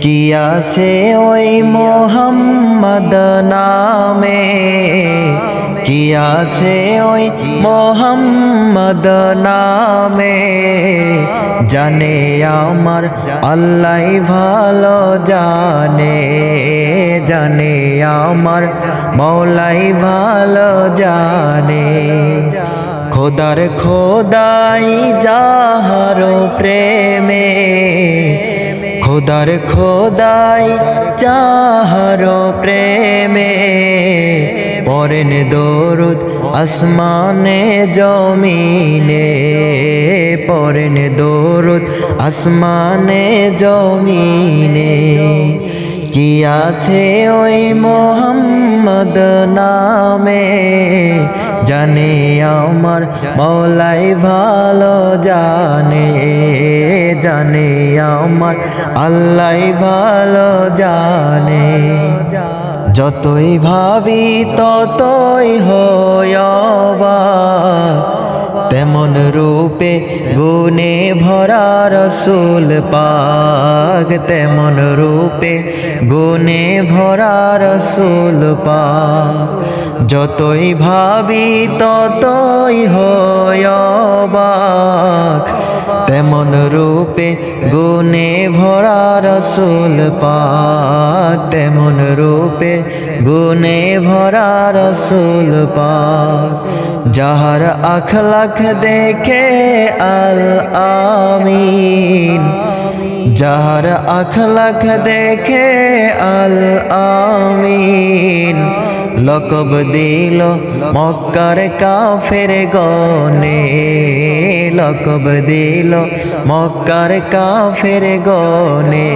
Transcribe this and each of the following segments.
কি আছে ওই মোহাম্মদ নামে? কি আছে ওই মোহাম্মদ নামে? জানে আমার আল্লাহ ভালো জানে। জানে আমার মৌলাই ভালো জানে। খোদার খোদাই যাহারো প্রেমে খোদার খোদাই চাহারো প্রেমে পরেন দরুদ আসমানে জমিনে পরেন দরুদ আসমানে জমিনে কি আছে ওই মোহাম্মদ নামে? জানে আমার মৌলাই ভালো জানে জানে আমার আল্লাহ ভালো জানে। যতই ভাবি ততই হয়বা তেমন রূপে গুণে ভরা রসুল পাক, তেমন রূপে গুণে ভরা রসুল পাক। যতই ভাবি ততই হয় তেমন রূপে গুণে ভরা রসুল পাক তেমন রূপে। গুণে ভরা রসুল পাক যাহার আখলাখ দেখে আল আমিন। যাহার আখলাখ দেখে আল আমিন। লকব দিল মক্কার কাফের গনে লকব দিল মক্কার কাফের গনে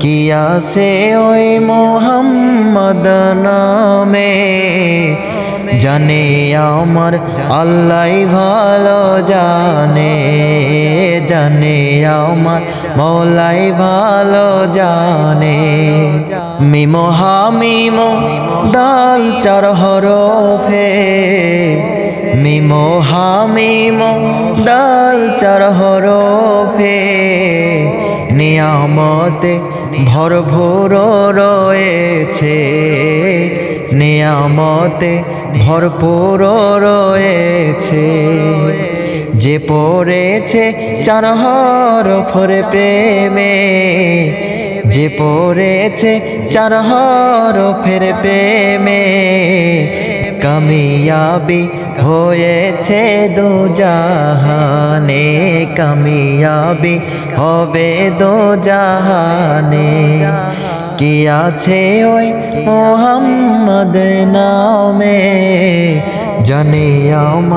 কি আছে ওই মোহাম্মদ নামে? জানে আমার আল্লাহ ভালো জানে। জানে আমার মৌলাই ভালো জানে। মিমো হামিমো দাল চার হরফে। মিমো হামিমো দাল চার হরফে। নিয়ামতে ভরভুর রয়েছে। নিয়ামতে ভরপুর রয়েছে। যে পড়েছে চার হরফর প্রেমে, যে পড়েছে চার হরফের প্রেমে, কামিয়াবি হয়েছে দু জাহানে, কামিয়াবি হবে দু জাহানে। কি আছে ওই মোহাম্মদ নামে? জানে আমার